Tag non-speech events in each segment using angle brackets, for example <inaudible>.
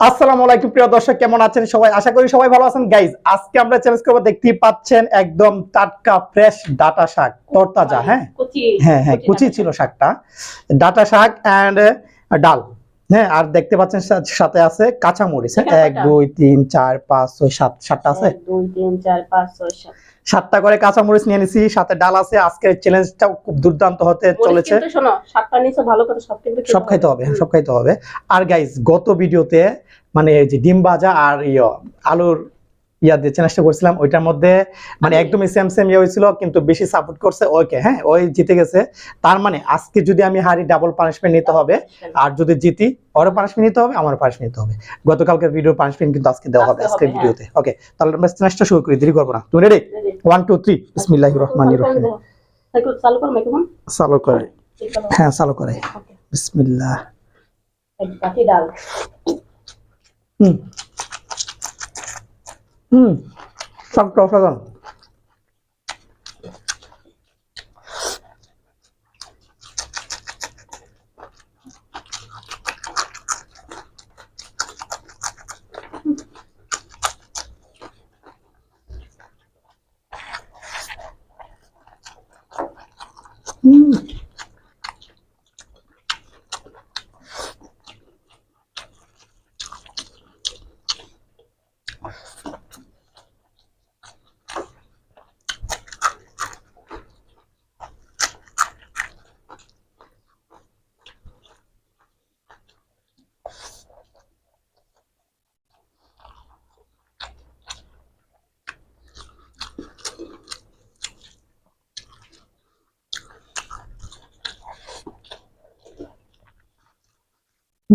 আসসালামু আলাইকুম প্রিয় দর্শক কেমন আছেন সবাই? আশা করি সবাই ভালো আছেন। গাইজ আজকে আমরা চ্যালেঞ্জ করব দেখতেই পাচ্ছেন একদম টাটকা ফ্রেশ ডাটা শাক তরতাজা হ্যাঁ? কুচি হ্যাঁ হ্যাঁ কুচি ছিল শাকটা। ডাটা শাক অ্যান্ড ডাল। হ্যাঁ আর দেখতে পাচ্ছেন সাথে আছে কাঁচা মরিচ হ্যাঁ এক দুই তিন চার পাঁচ ছয় সাত সাতটা আছে? দুই তিন চার পাঁচ ছয় সাত। সাতটা করে কাঁচা মরিচ নিয়ে নিছি সাথে ডাল আছে। আজকের চ্যালেঞ্জটাও খুব দুর্দান্ত হতে চলেছে। সব খাইতে হবে হ্যাঁ, সব খাইতে হবে। আর গাইজ গত ভিডিওতে মানে যে ডিম ভাজা আর ইয় আলুর ইয়া দিয়ে চ্যালেঞ্জটা করছিলাম ওইটার মধ্যে মানে একদমই সেম সেম ইয়ে হয়েছিল কিন্তু বেশি সাপোর্ট করছে ওকে হ্যাঁ ওই জিতে গেছে। তার মানে আজকে যদি আমি হারি ডাবল পানিশমেন্ট নিতে হবে। আর যদি জিতি ওরও পানিশমেন্ট নিতে হবে আমারও পানিশমেন্ট নিতে হবে। গতকালকের ভিডিও পানিশমেন্ট কিন্তু আজকে দেওয়া হবে আজকের হ্যাঁ। ভিডিওতে ওকে তাহলে আমরা চ্যালেঞ্জটা শুরু করি দেরি করব না। তুমি রেডি ওয়ান টু থ্রি বিসমিল্লাহির রহমানির রহিম। চালু করো মাইক্রোফোন চালু করে হ্যাঁ চালু করে। বিসমিল্লাহ। কাঠি ডাল হুম হুম সবটা অসাধারণ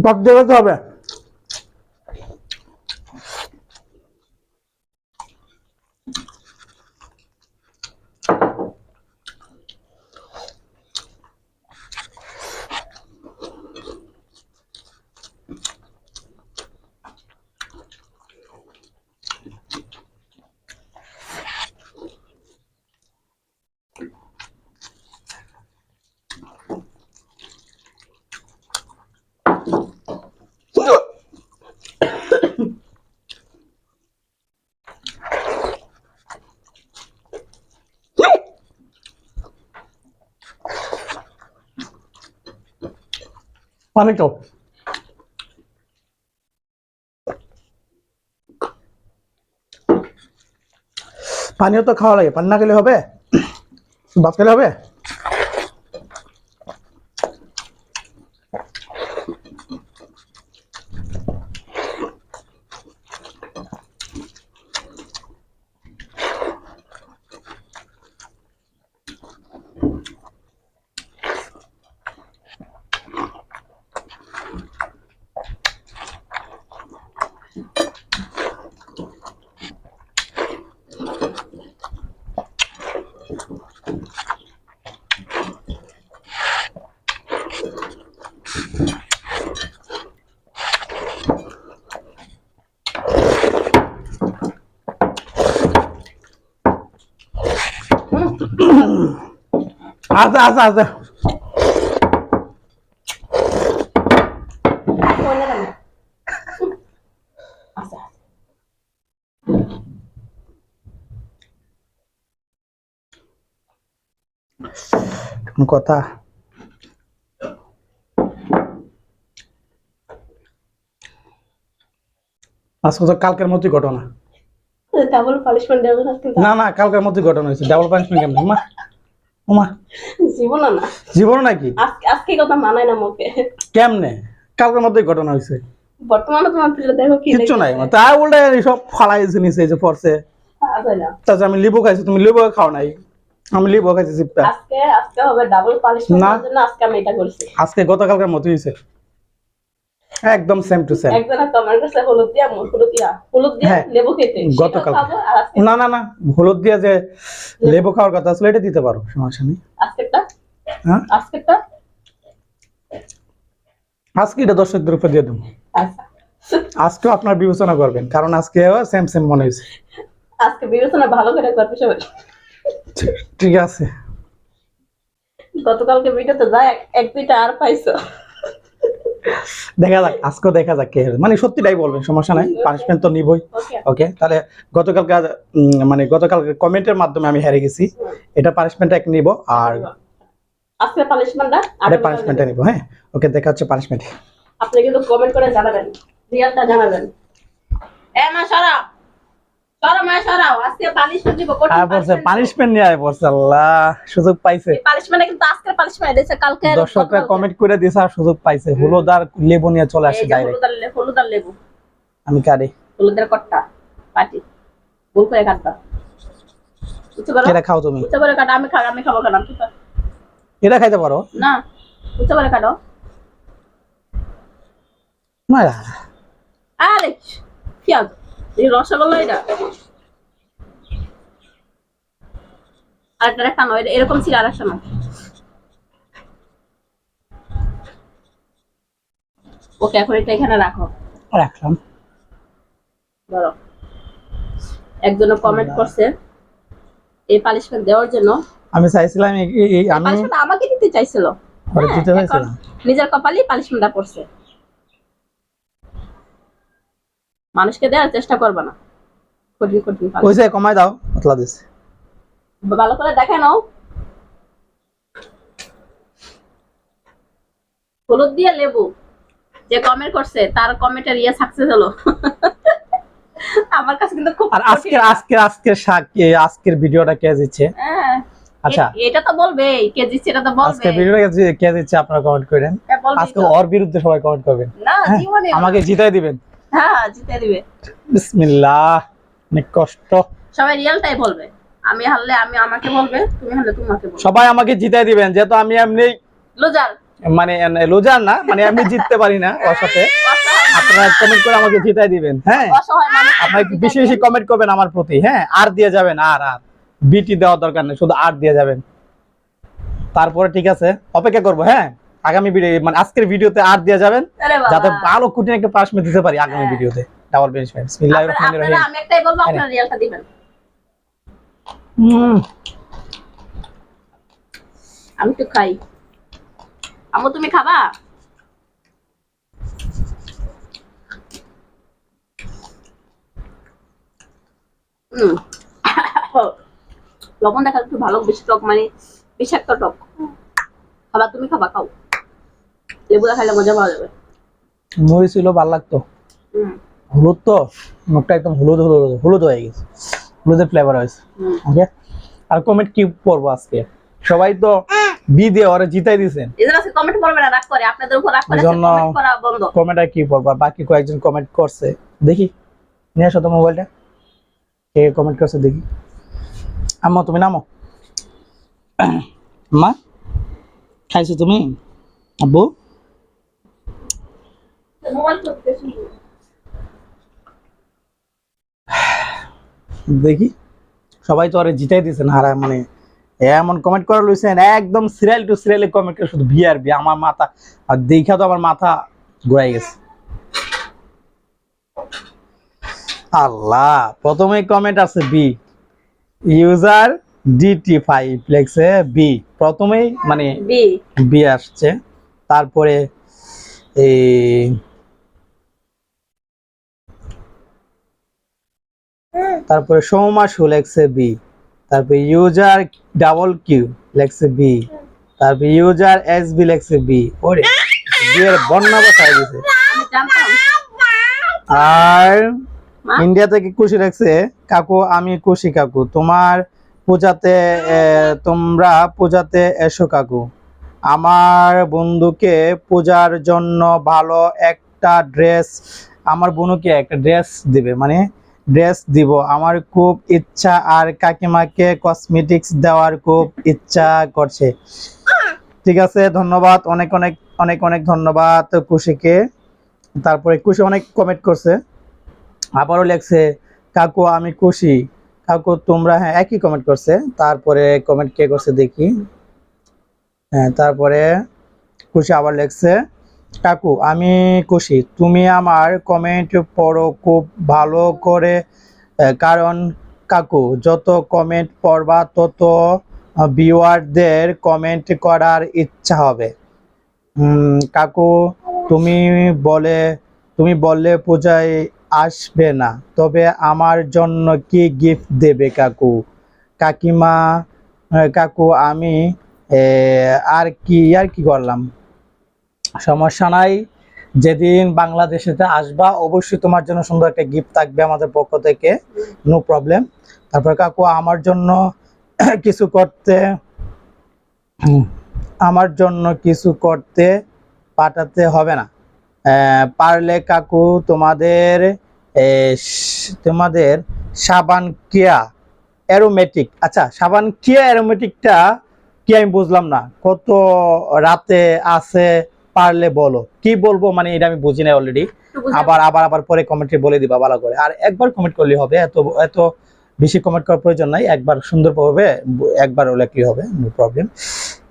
টক দেবে তো হবে পানি খাও। পানিও তো খাওয়া লাগে পানি না খেলে হবে? ভাত খেলে হবে? আচ্ছা আচ্ছা আচ্ছা। কথা? আজকে তো কালকের মতোই ঘটনা। ডাবল পানিশমেন্ট দেবে না না না কালকের মতোই ঘটনা হয়েছে। ডাবল পানিশমেন্ট কেমন? মা ওমা জীবন না। জীবন নাকি? আজকে আজকে কথা মানায় না মুখে কেমনে? কালকের মতোই ঘটনা হয়েছে। বর্তমানে তোমার দেখো কি কিচ্ছু নাই। লিখেছে। তা উল্টে সব ফালাইছে এই যে পড়ছে তাছাড়া আমি লিবু খাইছি তুমি লিবু খাও নাই। আমি লিবু খাইছি আজকে আজকে হবে ডাবল পানিশমেন্ট না। আজকে আমি এটা করছি। আজকে গতকালকের মতো হয়েছে। একদম সেম টু সেম একজনের কমেন্ট করছে হলুদ দিয়া হলুদ দিয়া হলুদ দিয়া লেবু খেতে। গতকাল। সেটাও খাব আর আজকে না না না হলুদ দিয়ে যে লেবু খাওয়ার কথা আসলে এটা দিতে পারো সমস্যা নেই। আজকেরটা? হ্যাঁ? আজকেরটা? আজকে এটা দর্শকদের উপর দিয়ে দেবো। আচ্ছা। আজকেও আপনার বিবেচনা করবেন কারণ আজকে সেম সেম মনে হয়েছে। আজকে বিবেচনা ভালো করে করবে সবাই ঠিক আছে। গতকালকে ভিডিওতে যা এক- এক দুইটা আর পাইছো। দেখা যাক আজকে দেখা যাক কে। মানে সত্যিটাই বলবেন সমস্যা নাই পানিশমেন্ট তো নিবই। ওকে তাহলে গতকালকে মানে গতকাল কমেন্টের মাধ্যমে আমি হেরে গেছি। এটা পানিশমেন্ট এক নিব আর আজকে পানিশমেন্টটা আরে পানিশমেন্টটা নিব হ্যাঁ? ওকে দেখা হচ্ছে পানিশমেন্ট আপনি কিন্তু কমেন্ট করে জানাবেন রিয়ালটা জানাবেন। এ মা সরাও সরাও মা সরাও আজকে পানিশমেন্ট বলছে পানিশমেন্ট নিয়ে আয় আল্লাহ সুযোগ পাইছে। পানিশমেন্ট কিন্তু আজকের পানিশমেন্ট দিয়েছে কালকে দর্শকরা কমেন্ট করে দিয়েছে আর সুযোগ পাইছে। হলুদ আর লেবু নিয়ে চলে আসে ডাইরেক্ট হলুদ আর লে- হলুদ আর লেবু। আমি কারি। হলুদের কট্টা পাটি। ভুল করে কাটবা। এটা খাও তুমি? উচ্চ করে কাটো আমি খাব আমি খাব কেন ঠিক আছে? এটা খাইতে পারো? না উচ্চ করে কাটো। না আরে পেঁয়াজ এই রসগোল্লা এটা? আরেকটা একটা নয় এরকম ছিল আর একটা নয় ওকে এখন এটা এখানে রাখো। রাখলাম। ধরো। একজনে কমেন্ট করছে এই পালিশমেন্ট দেওয়ার জন্য। আমি চাইছিলাম এই- আমি আমাকে দিতে চাইছিল। হ্যাঁ, নিজের কপালেই পালিশমেন্টটা পড়ছে। মানুষকে দেওয়ার চেষ্টা করবে না। কঠিন কঠিন পালিশ। কমাই দাও পাতলা দিছে। ভালো করে দেখে নাও। হলুদ দিয়ে লেবু যে কমেন্ট করছে তার কমেন্টের ইয়ে সাকসেস হলো। আমার কাছে কিন্তু খুব আর। আজকের আজকের আজকের শাক আজকের ভিডিওটা কে দিচ্ছে? হ্যাঁ, আচ্ছা। এটা তো বলবে কে দিচ্ছে এটা তো বলবে আজকের ভিডিওটা কে- দিচ্ছে আপনারা কমেন্ট করেন। হ্যাঁ, আজকে ওর বিরুদ্ধে সবাই কমেন্ট করবেন। না হ্যাঁ, জীবনে আমাকে জিতাই দিবেন। হ্যাঁ জিতে দিবে। বিসমিল্লাহ অনেক কষ্ট। সবাই রিয়েলটাই বলবে। আমি হারলে আমি আমাকে বলবে তুমি হারলে তোমাকে বলবে। সবাই আমাকে জিতাই দিবেন যেহেতু আমি এমনি লুজার মানে লোজার না মানে আমি জিততে পারি না ওর সাথে। আপনারা কমেন্ট করে আমাকে জিতাই দিবেন হ্যাঁ? আপনারা একটু বেশি বেশি কমেন্ট করবেন আমার প্রতি হ্যাঁ? আর দিয়ে যাবেন আর আর। বিটি দেওয়ার দরকার নেই শুধু আর দিয়ে যাবেন। তারপরে ঠিক আছে অপেক্ষা করব হ্যাঁ? আগামী ভিডিও মানে আজকের ভিডিওতে আর দিয়ে যাবেন। যাতে ভালো কুটিন একটা পার্সমেন্ট দিতে পারি আগামী। ভিডিওতে ডাবল বেঞ্চমেন্ট বিসমিল্লাহির রহমানির রহিম। আমি একটাই বলব। আপনারা রিয়েলটা দিবেন। আমি একটু খাই। আমু তুমি খাবা? লবণ দেখা একটু ভালো বেশি টক মানে বিষাক্ত টক। খাবা তুমি খাবা খাও। লেবুটা খাইলে মজা পাওয়া যাবে। মরিচ ছিল ভালো লাগতো। হলুদ তো মুখটা একদম হলুদ হলুদ হলুদ হয়ে গেছে। হলুদের ফ্লেভার হয়েছে। ওকে আর কমেন্ট কি করব আজকে? সবাই তো বি দিয়ে ওরা জিতাই দিয়েছেন কমেন্ট করবে না রাগ করে। আপনাদের উপর রাগ করে কমেন্ট করা বন্ধ। কমেন্ট আর কি করব বাকি কয়েকজন কমেন্ট করছে। দেখি। নিয়ে আসো তো মোবাইলটা কে কমেন্ট করছে দেখি। আম্মা তুমি নামো। <coughs> মা খাইছো তুমি? আব্বু? <sighs> দেখি। সবাই তো আরে জিতাই দিয়েছেন হারা মানে এমন কমেন্ট করে লইছেন একদম সিরিয়াল টু সিরিয়ালে কমেন্ট করে শুধু বি বি আমার মাথা আর দেখা তো আমার মাথা ঘুরাই গেছে। আল্লাহ প্রথমে কমেন্ট আছে B user D T five লেখছে বি প্রথমেই মানে বি বি আসছে তারপরে এই তারপরে সৌমাসু লেখছে বি তারপরে ইউজার ডাবল কিউ লেখছে বি তারপরে ইউজার এস বি লেখছে বি ওরে বি এর বন্যা বসায় দিছে আর? ইন্ডিয়া থেকে খুশি রাখছে কাকু আমি খুশি কাকু তোমার পূজাতে তোমরা পূজাতে এসো কাকু। আমার বন্ধুকে পূজার জন্য ভালো একটা ড্রেস আমার বোনকে একটা ড্রেস দিবে। মানে ড্রেস দিব। আমার খুব ইচ্ছা আর কাকিমাকে কসমেটিক্স দেওয়ার খুব ইচ্ছা করছে। ঠিক আছে, ধন্যবাদ। অনেক অনেক অনেক অনেক ধন্যবাদ খুশিকে তারপরে খুশি অনেক কমেন্ট করছে। আবারও লেখছে, কাকু, আমি খুশি কাকু, তোমরা হ্যাঁ একই কমেন্ট করছে। তারপরে কমেন্ট কে করছে দেখি। হ্যাঁ তারপরে খুশি আবার লেখছে কাকু, আমি খুশি। তুমি আমার কমেন্ট পড়ো খুব ভালো করে। কারণ কাকু, যত কমেন্ট পড়বা, তত ভিউয়ারদের কমেন্ট করার ইচ্ছা হবে। কাকু, তুমি বলে, তুমি বললে পূজায় আসবে না। তবে আমার জন্য কি গিফট দেবে কাকু? কাকিমা কাকু, আমি আর কি আর কি করলাম? সমস্যা নাই। যেদিন বাংলাদেশেতে আসবা, অবশ্যই তোমার জন্য সুন্দর একটা গিফট থাকবে আমাদের পক্ষ থেকে। নো প্রবলেম তারপর কাকু, আমার জন্য <coughs> কিছু করতে আমার জন্য কিছু করতে পাঠাতে হবে না। পারলে কাকু তোমাদের তোমাদের সাবান কিয়া অ্যারোমেটিক আচ্ছা সাবান কিয়া অ্যারোমেটিকটা কি আমি বুঝলাম না। কত রাতে আছে পারলে বলো। কি বলব? মানে এটা আমি বুঝি নাই অলরেডি আবার আবার আবার পরে কমেন্টে বলে দিবা ভালো করে। আর একবার কমেন্ট করলে হবে। এত এত বেশি কমেন্ট করার প্রয়োজন নাই। একবার সুন্দরভাবে একবার লেখলে হবে? নো প্রবলেম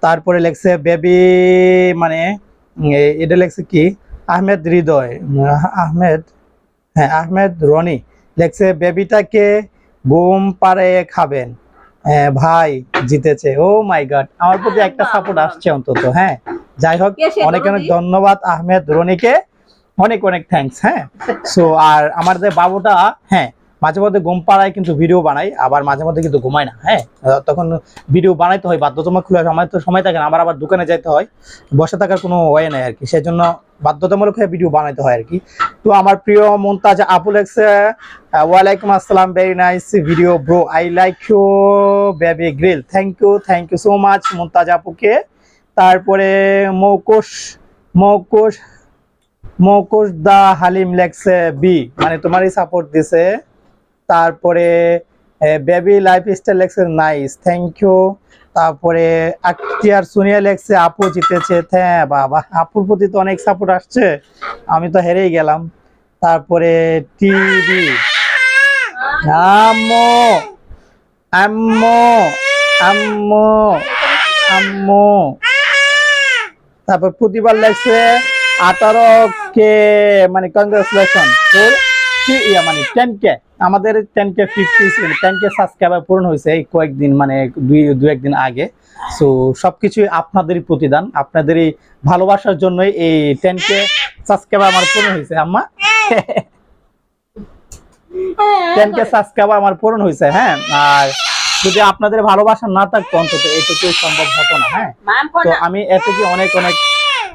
তারপরে লেখছে বেবি মানে এটা লেখছে কি? আহমেদ হৃদয়। আহমেদ হ্যাঁ আহমেদ রনি লেখছে বেবিটাকে ঘুম পাড়ে খাবেন। ভাই জিতেছে। ও মাই গড আমার প্রতি একটা সাপোর্ট আসছে অন্তত হ্যাঁ। যাই হোক অনেক অনেক ধন্যবাদ আহমেদ রনিকে। অনেক অনেক থ্যাংকস হ্যাঁ। সো আর আমার যে বাবুটা হ্যাঁ মাঝে মধ্যে ঘুম পাড়ায় কিন্তু ভিডিও বানাই, আবার মাঝে মধ্যে কিন্তু ঘুমায় না হ্যাঁ? তখন ভিডিও বানাইতে হয়, বাধ্যতামূলক খুলে আমার তো সময় থাকে না, আবার আবার দোকানে যাইতে হয়, বসে থাকার কোনো ওয়ে নাই আর কি সেই জন্য বাধ্যতামূলক হয়ে ভিডিও বানাইতে হয় আর কি তো আমার প্রিয় মন্তাজ আপু লেখছে ওয়ালাইকুম আসসালাম very nice video bro I like you baby girl thank you thank you so much Montaj আপুকে। তারপরে মৌকোশ মৌকোশ মৌকোশ দা হালিম লেখছে বি মানে তোমারই সাপোর্ট দিছে। তারপরে বেবি লাইফ স্টাইল লেখছে নাইস থ্যাংক ইউ তারপরে আক্তিয়ার সুনিয়া লেখছে আপু জিতেছে হ্যাঁ বাবা, আপুর প্রতি তো অনেক সাপোর্ট আসছে, আমি তো হেরেই গেলাম। তারপরে টিভি আম্মু আম্মু আম্মু আম্মু। তারপর প্রতিবার লেখছে আঠারো কে মানে কংগ্রেচুলেশন কি- ইয়া মানে টেন কে আমাদের ten K fifty ten K subscriber পূরণ হয়েছে এই কয়েকদিন মানে দুই দু একদিন আগে। সো সবকিছুই আপনাদেরই প্রতিদান। আপনাদেরই ভালোবাসার জন্যই এই টেন কে সাবস্ক্রাইবার আমার পূরণ হয়েছে আম্মা। টেন কে সাবস্ক্রাইবার আমার পূরণ হয়েছে হ্যাঁ। আর যদি আপনাদের ভালোবাসা না থাকতো অন্তত এইটুকু সম্ভব হতো না হ্যাঁ। তো আমি এ থেকে অনেক অনেক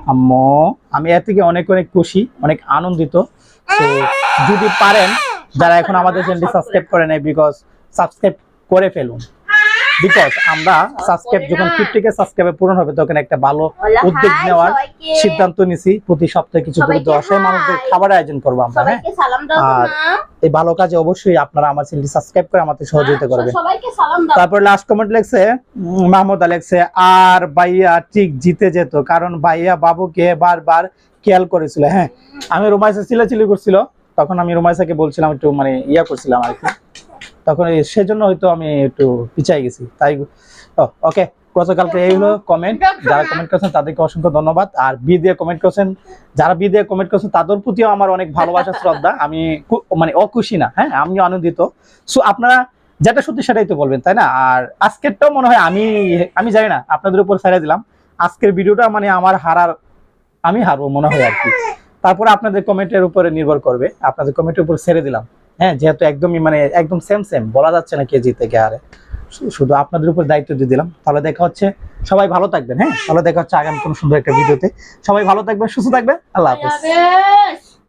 আম্মু আমি এ থেকে অনেক অনেক খুশি অনেক আনন্দিত। তো যদি পারেন যারা এখন আমাদের চ্যানেলটি সাবস্ক্রাইব করে নেয় বিকজ সাবস্ক্রাইব করে ফেলুন। বিকজ আমরা সাবস্ক্রাইব যখন ফিফটি কে সাবস্ক্রাইবে পূরণ হবে তখন একটা ভালো উদ্যোগ নেওয়ার সিদ্ধান্ত নিছি। প্রতি সপ্তাহে কিছু দরিদ্র অসহায় মানুষদের hi। খাবারের আয়োজন করব আমরা হ্যাঁ? আর এই ভালো কাজে অবশ্যই আপনারা আমার চ্যানেলটি সাবস্ক্রাইব করে আমাদের সহযোগিতা করবেন। সবাইকে তারপর লাস্ট কমেন্ট লেখছে মাহমুদা লেখছে আর ভাইয়া ঠিক জিতে যেত কারণ ভাইয়া বাবুকে বারবার খেয়াল করেছিল। হ্যাঁ আমি রোমাইসা চিলাচিলি করছিল। তখন আমি রোমাইসাকে বলছিলাম, একটু মানে ইয়া করছিলাম আর কি। তখন সেজন্য হয়তো আমি একটু পিছাই গেছি। তাই ওকে, গতকালকে এই হলো কমেন্ট যারা কমেন্ট করছেন তাদেরকে অসংখ্য ধন্যবাদ। আর বি দিয়ে কমেন্ট করেছেন, যারা বি দিয়ে কমেন্ট করছেন তাদের প্রতিও আমার অনেক ভালোবাসা, শ্রদ্ধা। আমি মানে অখুশি না হ্যাঁ আমিও আনন্দিত। সো আপনারা যেটা সত্যি সেটাই তো বলবেন, তাই না? আর আজকেরটাও মনে হয় আমি আমি জানি না, আপনাদের উপর ছেড়ে দিলাম। আজকের ভিডিওটা মানে আমার হারার, আমি হারবো মনে হয় আর কি। তারপরে আপনাদের কমেন্টের উপরে নির্ভর করবে। আপনাদের কমেন্টের উপর ছেড়ে দিলাম। হ্যাঁ যেহেতু একদমই মানে একদম সেম সেম বলা যাচ্ছে না কে জিতে কে হারে শুধু আপনাদের উপর দায়িত্ব দিয়ে দিলাম। তাহলে দেখা হচ্ছে। সবাই ভালো থাকবেন হ্যাঁ? তাহলে দেখা হচ্ছে আগামী কোনো সুন্দর একটা ভিডিওতে। সবাই ভালো থাকবেন, সুস্থ থাকবেন। আল্লাহ হাফিজ।